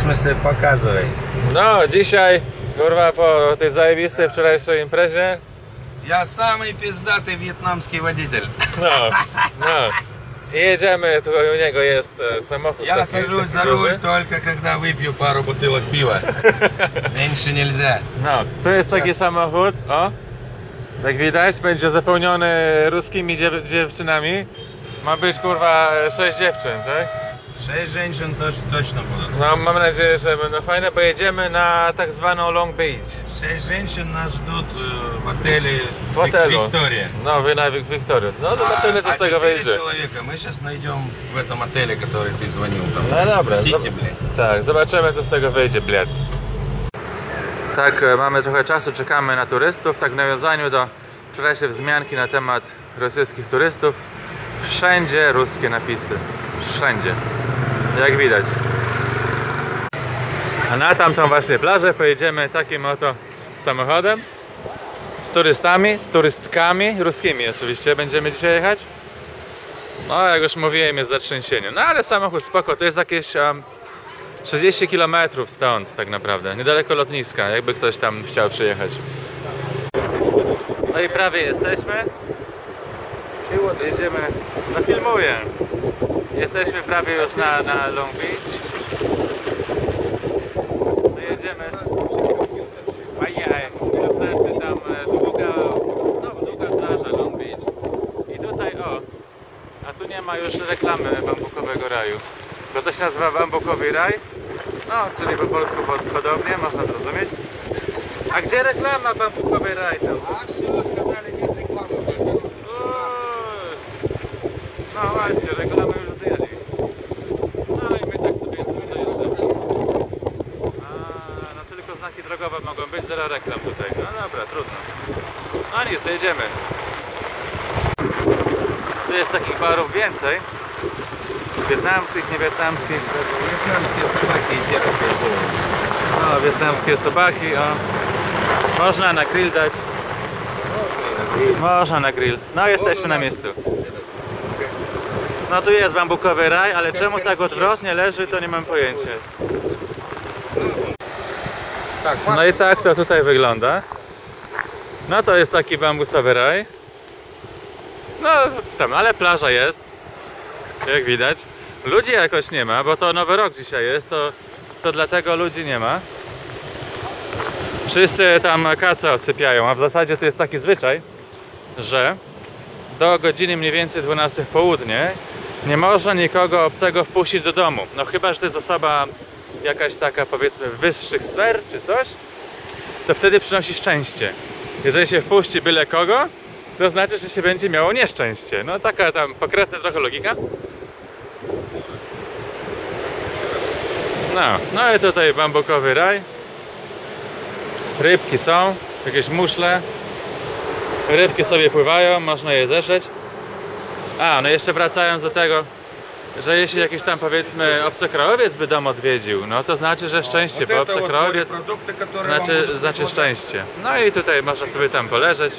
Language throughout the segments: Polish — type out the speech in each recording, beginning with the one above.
смысле, показывай. No, dzisiaj, kurwa, po tej zajebistej wczorajszej imprezie, Я самый пиздатый вьетнамский водитель. no, no. I jedziemy, tu u niego jest e, samochód Я taki, сажусь taki за duży. руль только когда выпью пару бутылок пива. Меньше нельзя. No, tu jest taki samochód, o. Jak widać, będzie zapełniony ruskimi dziew dziewczynami. Ma być, kurwa, sześć dziewczyn, tak? Шесть женщин тоже точно будут. No, mam nadzieję, że będą fajne, bo jedziemy na tak zwaną Long Beach. Шесть женщин нас ждут э, в отеле W hotelu. Виктория. No, wy na Wik- Wiktorię. No, zobaczymy, co а z tego четыре wyjdzie. человека мы сейчас найдем в этом отеле, который ты звонил. Там. No dobra, В Сити, zob- блин. tak, zobaczymy co z tego wyjdzie, bled. Tak, e, mamy trochę czasu, czekamy na turystów. Tak w nawiązaniu do wczorajszej wzmianki na temat rosyjskich turystów. Wszędzie ruskie napisy. Wszędzie. Jak widać. A na tamtą właśnie plażę pojedziemy takim oto samochodem. Z turystami, z turystkami, ruskimi oczywiście będziemy dzisiaj jechać. No, jak już mówiłem, jest zatrzęsienie. No, ale samochód spoko, to jest jakieś um, 60 km stąd tak naprawdę, niedaleko lotniska, jakby ktoś tam chciał przyjechać. No i prawie jesteśmy. I jedziemy, no filmuję. Jesteśmy prawie już na, na Long Beach. No jedziemy. Ajaj, znaczy tam e, no Long Beach. I tutaj o, a tu nie ma już reklamy bambukowego raju. Bo to się nazywa bambukowy raj. No, czyli po polsku pod- podobnie, można zrozumieć. A gdzie reklama bambukowy raj? А No właśnie, reklamy już zdjęli. No i my tak sobie dojeżdżamy. A, no tylko znaki drogowe mogą być, zero reklam tutaj. No dobra, trudno. No nic, jedziemy. Tu jest takich barów więcej. Wietnamskich, nie wietnamskich. Wietnamskie sobaki i wietnamskie No, wietnamskie sobaki, o. Można na grill dać. Można na grill. No, jesteśmy na miejscu. No tu jest bambukowy raj, ale czemu tak odwrotnie leży, to nie mam pojęcia. No i tak to tutaj wygląda. No to jest taki bambusowy raj. No tam, ale plaża jest. Jak widać. Ludzi jakoś nie ma, bo to nowy rok dzisiaj jest, to, to dlatego ludzi nie ma. Wszyscy tam kaca odsypiają, a w zasadzie to jest taki zwyczaj, że do godziny mniej więcej 12 w południe nie można nikogo obcego wpuścić do domu. No chyba, że to jest osoba jakaś taka powiedzmy wyższych sfer czy coś, to wtedy przynosi szczęście. Jeżeli się wpuści byle kogo, to znaczy, że się będzie miało nieszczęście. No taka tam pokrętna trochę logika. No, no i tutaj bambukowy raj. Rybki są, jakieś muszle. Rybki sobie pływają, można je zeszeć. A, no jeszcze wracając do tego, że jeśli jakiś tam powiedzmy obcokrajowiec by dom odwiedził, no to znaczy, że szczęście, bo obcokrajowiec znaczy, znaczy szczęście. No i tutaj można sobie tam poleżeć.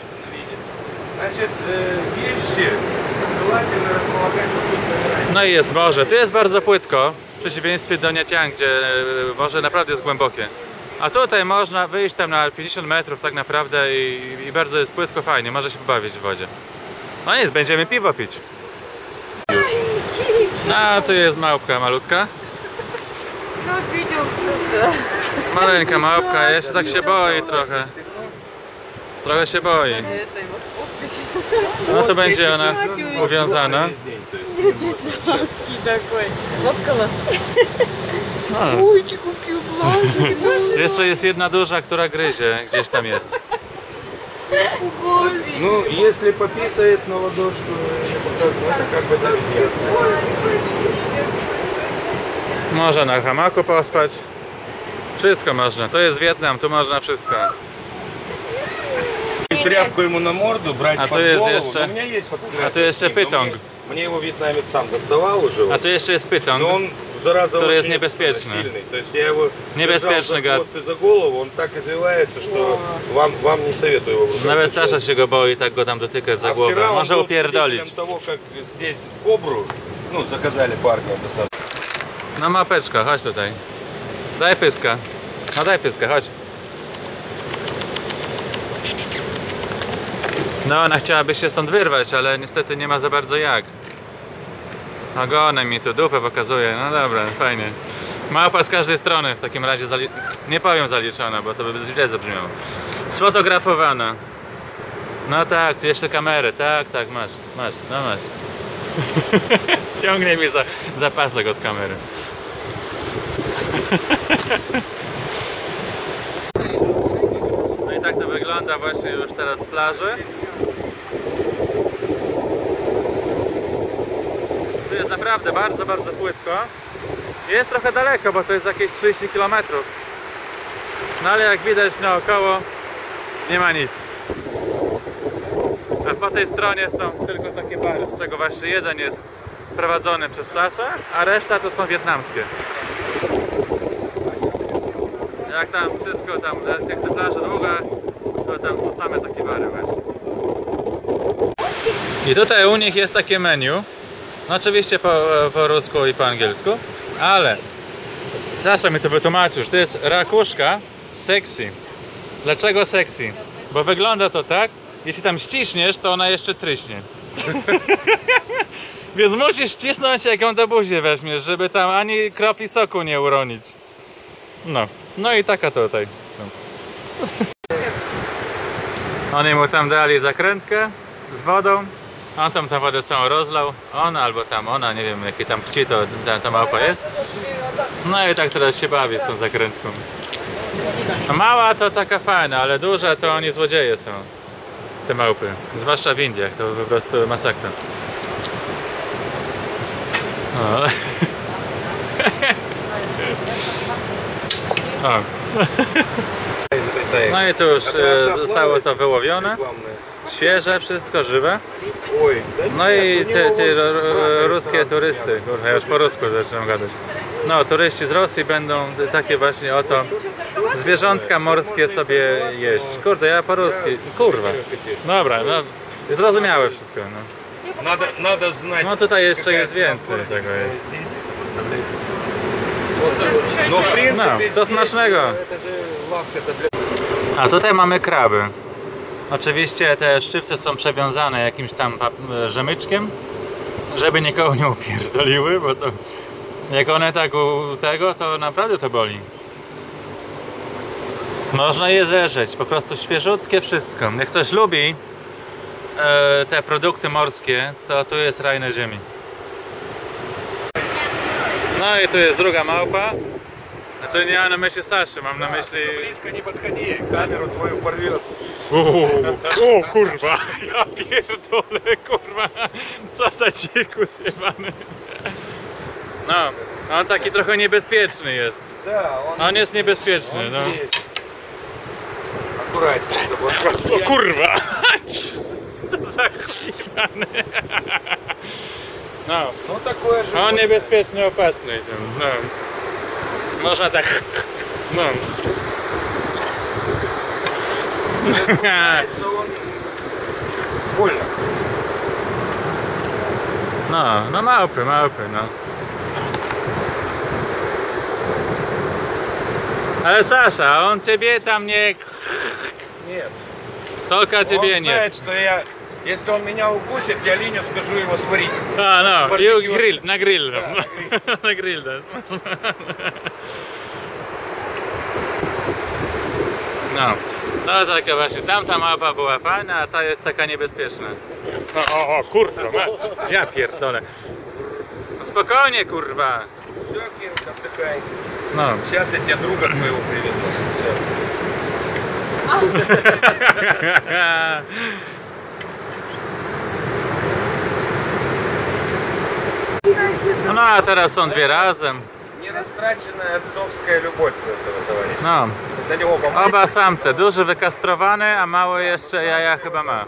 No i jest morze. Tu jest bardzo płytko, w przeciwieństwie do Niacian, gdzie y, morze naprawdę jest głębokie. A tutaj można wyjść tam na 50 metrów tak naprawdę i, i bardzo jest płytko, fajnie, może się pobawić w wodzie. No nic, będziemy piwo pić. Już. No, tu jest małpka malutka. Maleńka małpka, jeszcze tak się boi trochę. Trochę się boi. No to będzie ona uwiązana. No. Jeszcze jest jedna duża, która gryzie, gdzieś tam jest. пугали. Ну, если пописает на ладошку, э, вот так, ну, это как бы друзья. Można na hamaku pospać. Wszystko można. To jest Wietnam, tu można wszystko. И тряпку ему на морду, брать А под то есть голову. jeszcze- Но у меня есть фотография а то есть с ним, но питонг. Мне, мне его вьетнамец сам доставал уже. A вот. tu jeszcze jest pyton. Но он, зараза, Который очень небеспечный. сильный. То есть я его Небеспечный держал за гад. хвост и за голову, он так извивается, что вам, вам не советую его. в руках Nawet держать. Sasza się go boi tak go tam dotykać za А głowę. вчера он Może был upierdolić. свидетелем того, как здесь в Кобру, ну, заказали парня достаточно. No mapeczka, chodź tutaj. Daj pyska. No daj pyska, chodź. No, ona chciałaby się stąd wyrwać, ale niestety nie ma za bardzo jak. Ogonem mi tu dupę pokazuje. No dobra, fajnie. Małpa z każdej strony w takim razie. Nie powiem zaliczona, bo to by źle zabrzmiało. Sfotografowana. No tak, tu jeszcze kamerę. Tak, tak, masz, masz, no masz. Ciągnie mi za, za pasek od kamery. No i tak to wygląda właśnie już teraz z plaży. Tu jest naprawdę bardzo, bardzo płytko. Jest trochę daleko, bo to jest jakieś 30 km. No ale jak widać naokoło nie ma nic. A po tej stronie są tylko takie bary, z czego właśnie jeden jest prowadzony przez Sasza, a reszta to są wietnamskie. Jak tam wszystko tam, jak ta plaża długa, to tam są same takie bary właśnie. I tutaj u nich jest takie menu. No oczywiście po, po rusku i po angielsku, ale Sasza mi to wytłumaczył, że to jest rakuszka sexy. Dlaczego sexy? Bo wygląda to tak, jeśli tam ściśniesz, to ona jeszcze tryśnie. Więc musisz ścisnąć jak ją do buzi weźmiesz, żeby tam ani kropli soku nie uronić. No, no i taka tutaj. Oni mu tam dali zakrętkę z wodą. On tam tę wodę całą rozlał. On albo tam ona, nie wiem jaki tam kci to ta, ta małpa jest. No i tak teraz się bawi z tą zakrętką. Mała to taka fajna, ale duża to oni złodzieje są. Te małpy. Zwłaszcza w Indiach, to po prostu masakra. O. O. No i tu już e, zostało to wyłowione. Świeże, wszystko żywe. Ой, No i te, te ro- ro- ruskie turysty, kurwa, ja już po rusku zaczynam gadać. No, turyści z Rosji będą t- takie właśnie oto zwierzątka morskie sobie jeść. Kurde, ja po ruski, kurwa. Dobra, no, zrozumiałe wszystko, no. Надо, надо знать. No tutaj jeszcze какая jest цена więcej форта, tego какая jest. здесь и сопоставлять. Но в принципе No, to здесь, smacznego. Это же лавка это для A tutaj mamy kraby. Oczywiście te szczypce są przewiązane jakimś tam pap- rzemyczkiem, żeby nikogo nie upierdoliły, bo to jak one tak u tego, to naprawdę to boli. Można je zerzeć, po prostu świeżutkie wszystko. Jak ktoś lubi e, te produkty morskie, to tu jest raj na ziemi. No i tu jest druga małpa. Znaczy nie mam na myśli Saszy, mam na myśli... Близко не подходи, камеру твою порвет. O kurwa, ja pierdolę, kurwa, zostać dziku zjebany. No, on taki trochę niebezpieczny jest. On jest niebezpieczny, no. Akurat. O kurwa, co za chujebany. No, on no, niebezpieczny, opasny. No. Można tak, no. Больно. No, no, I'm open, I'm open now. Але, Саша, он тебе там не. Нет. Только он тебе он нет. знает, что я... Если он меня укусит, я линию скажу его сварить. А, ну, и гриль, на гриль. Да, на гриль, да. No. No taka właśnie, tamta mapa była fajna, a ta jest taka niebezpieczna. No, o, o, kurwa, mać. Ja pierdolę. No spokojnie, kurwa. Все, Кирка, отдыхай. No. Сейчас я тебе друга твоего приведу. Все. No a teraz są dwie razem. Нерастраченная отцовская любовь этого товарища. No. За него помочь. Oba samce, duży wykastrowany, a mały jeszcze jaja chyba ma.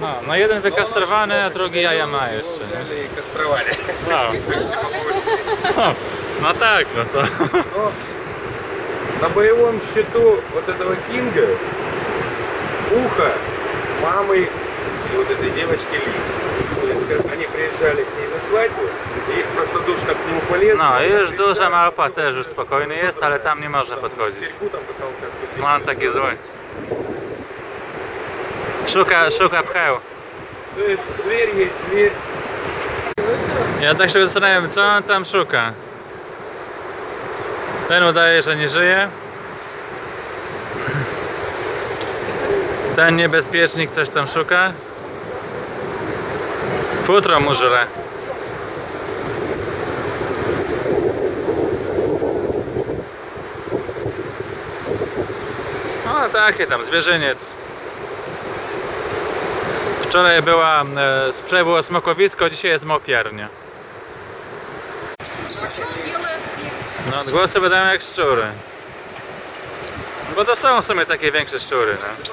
No, no jeden wykastrowany, a drugi jaja ma jeszcze. Nie? Взяли и кастровали. No. No, no tak, no co? Но на боевом счету вот этого Кинга ухо мамы и вот этой девочки Ли. То есть как они приезжали к ней на свадьбу, и их простодушно к нему полезли. No i она już duża приезжала, małpa też już spokojny jest, ale tam nie może podchodzić. Серьгу там пытался откусить. No on taki zły. Szuka, szuka pcheł. То есть зверь есть зверь. Ja tak się zastanawiam, co on tam szuka. Ten udaje, że nie żyje. Ten niebezpiecznik coś tam szuka. Futro mu żre. Takie tam, zwierzyniec. Wczoraj była, e, wczoraj było smokowisko, dzisiaj jest mopiarnia. No, odgłosy wydają jak szczury. Bo to są w sumie takie większe szczury, no.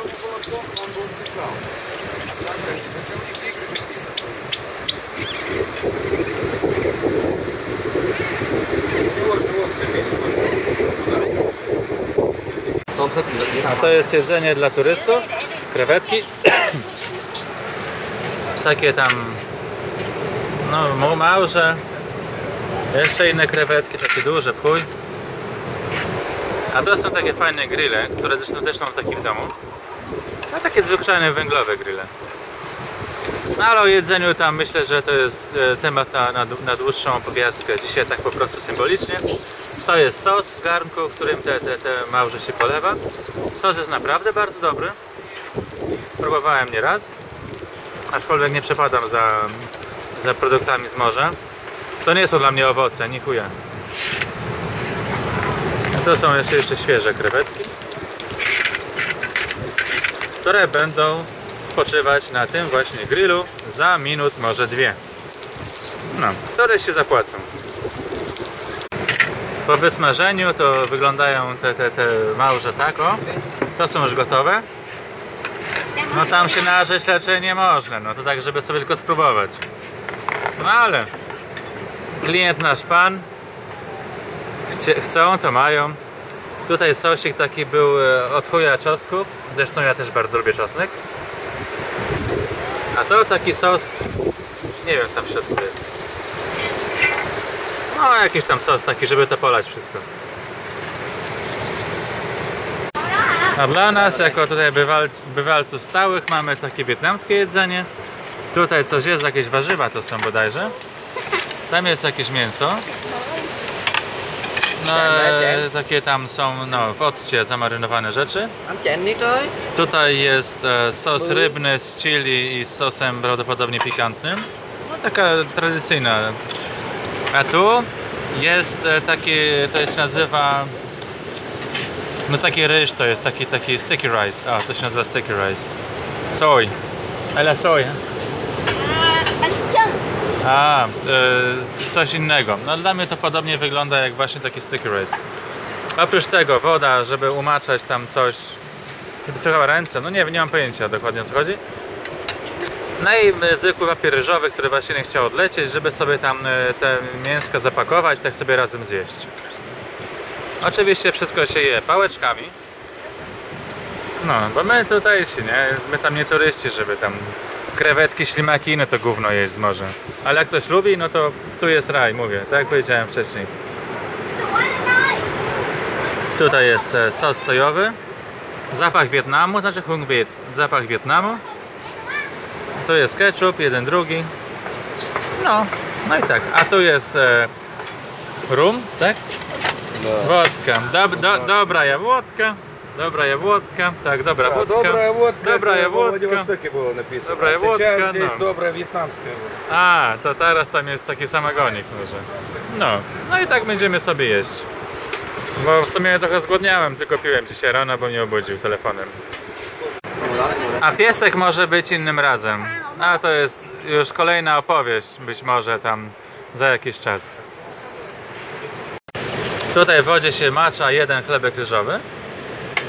A to jest jedzenie dla turystów, krewetki. Takie tam, no małże. Jeszcze inne krewetki, takie duże, chuj. A to są takie fajne grille, które zresztą też mam w domu. No takie zwyczajne węglowe grille. No ale o jedzeniu tam myślę, że to jest e, temat na, na, dłu- na dłuższą opowiastkę. Dzisiaj tak po prostu symbolicznie. To jest sos w garnku, którym te, te, te małże się polewa. Sos jest naprawdę bardzo dobry. Próbowałem nieraz. Aczkolwiek nie przepadam za, za produktami z morza. To nie są dla mnie owoce, nie chuja. To są jeszcze, jeszcze świeże krewetki, które będą spoczywać na tym właśnie grillu za minut, może dwie. No, które się zapłacą. Po wysmażeniu to wyglądają te, te, te małże tak o. To są już gotowe. No tam się nażyć raczej nie można, no to tak żeby sobie tylko spróbować. No ale klient nasz pan chcie, chcą, to mają. Tutaj sosik taki był e, od chuja czosnku. Zresztą ja też bardzo lubię czosnek. A to taki sos, nie wiem co w środku jest. No jakiś tam sos taki, żeby to polać wszystko. A dla nas, jako tutaj bywal, bywalców stałych, mamy takie wietnamskie jedzenie. Tutaj coś jest, jakieś warzywa to są bodajże. Tam jest jakieś mięso. No, e, takie tam są no, w occie zamarynowane rzeczy. Tutaj jest e, sos rybny z chili i z sosem prawdopodobnie pikantnym. No, taka tradycyjna. A tu jest e, taki, to się nazywa no taki ryż to jest, taki, taki sticky rice. A, to się nazywa sticky rice. Soj. Ale soj. A, c- coś innego. No dla mnie to podobnie wygląda jak właśnie taki sticky rice. Oprócz tego woda, żeby umaczać tam coś, żeby słuchała ręce. No nie, nie mam pojęcia dokładnie o co chodzi. No i zwykły papier ryżowy, który właśnie nie chciał odlecieć, żeby sobie tam e, te mięska zapakować, tak sobie razem zjeść. Oczywiście wszystko się je pałeczkami. No, bo my tutaj się, nie? My tam nie turyści, żeby tam krewetki, ślimaki, no to gówno jeść z morza. Ale jak ktoś lubi, no to tu jest raj, mówię, tak jak powiedziałem wcześniej. Tutaj jest e, sos sojowy, zapach Wietnamu, znaczy Hung Viet, zapach Wietnamu. Tu jest ketchup, jeden, drugi. No, no i tak. A tu jest e, rum, tak? Wodka. Dob, do, dobra jabłotka. Dobra jabłotka. Tak, dobra Да, wódka. добрая водка. Добрая это во водка. Владивостоке было написано. Добрая а сейчас водка, здесь да. добрая вьетнамская водка. A, to teraz tam jest taki samagonik może. No, no i tak będziemy sobie jeść. Bo w sumie trochę zgłodniałem, tylko piłem dzisiaj rano, bo mnie obudził telefonem. A piesek może być innym razem. A to jest już kolejna opowieść, być może tam za jakiś czas. Tutaj w wodzie się macza jeden chlebek ryżowy.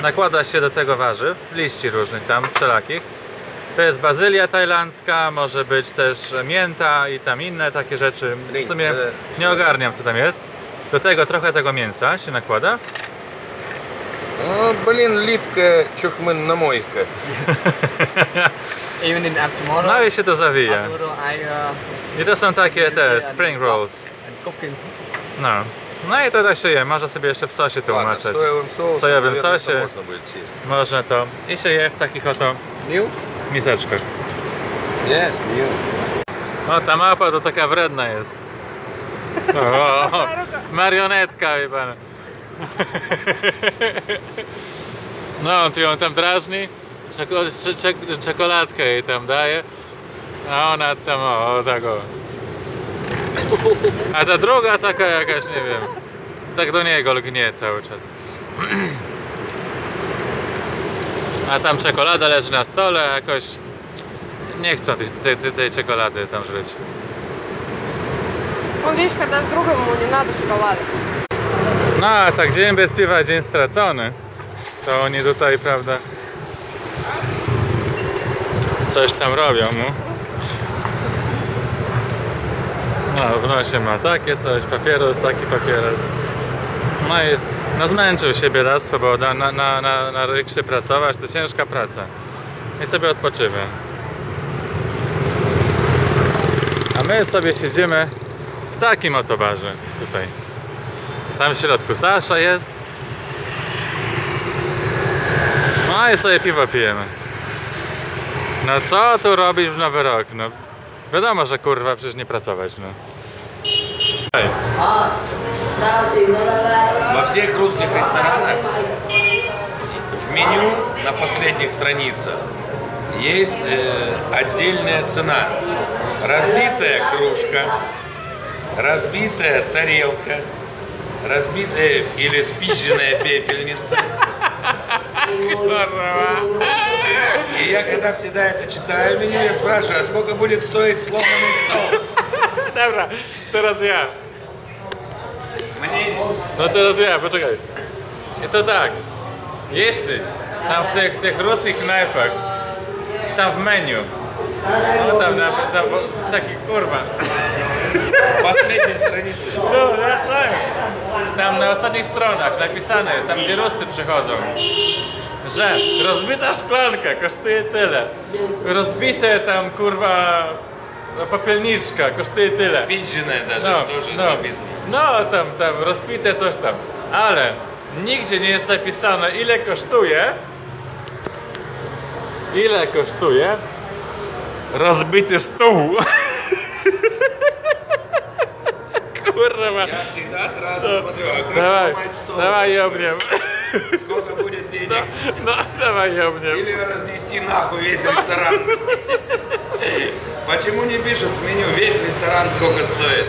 Nakłada się do tego warzyw, liści różnych tam, wszelakich. To jest bazylia tajlandzka, może być też mięta i tam inne takie rzeczy. W sumie e, nie ogarniam co tam jest. Do tego trochę tego mięsa się nakłada. No, blin, lipkę, ciuchmyn na mojkę. No i się to zawija. I to są takie te spring rolls. No. No i to tak się je, można sobie jeszcze w sosie to umaczać. W sojowym, w sojowym sosie. Można. Można to. I się je w takich oto Mił? miseczkach. Jest, mił. O, ta mapa to taka wredna jest. O, marionetka, wie pan. No, on tu ją tam drażni, czekoladkę jej tam daje, a ona tam, o, tak o. A ta druga taka jakaś, nie wiem, tak do niego lgnie cały czas. A tam czekolada leży na stole, jakoś nie chcą tej, tej, tej, tej czekolady tam żyć. Он, видишь, когда с другом ему не надо шоколада. No, a tak dzień bez piwa, dzień stracony. To oni tutaj, prawda, coś tam robią mu. No, w nosie ma takie coś, papieros, taki papieros. No jest, no zmęczył się biedactwo, bo na, na, na, na, na rykszy pracować to ciężka praca. I sobie odpoczywa. A my sobie siedzimy w takim oto barze tutaj. Tam w środku Sasza jest. No i sobie piwo pijemy. No co tu robisz w nowy rok? No wiadomo, że kurwa przecież nie pracować, no. Во всех русских ресторанах в меню на последних страницах есть э, отдельная цена. Разбитая кружка, разбитая тарелка, разбитая или спизженная пепельница. И я когда всегда это читаю меню, я спрашиваю, а сколько будет стоить сломанный стол? Dobra, teraz ja. Мне No teraz ja, poczekaj. I to tak. Jeśli tam w tych, tych ruskich knajpach, tam w menu, no tam, na, tam w- taki kurwa, последняя страница. No, ja, tak. Tam na ostatnich stronach napisane jest, tam gdzie Rusy przychodzą, że rozbita szklanka kosztuje tyle. Rozbite tam kurwa no, popielniczka kosztuje tyle. Спизженная даже No, тоже no, написано. no tam, tam rozbite coś tam. Ale nigdzie nie jest napisane ile kosztuje. Ile kosztuje rozbity stół. Kurwa. Я всегда сразу смотрю, а как Давай, сломать стол? давай обнем. Сколько будет денег? Ну, давай обнем. Или разнести нахуй весь ресторан. Почему не пишут в меню весь ресторан сколько стоит?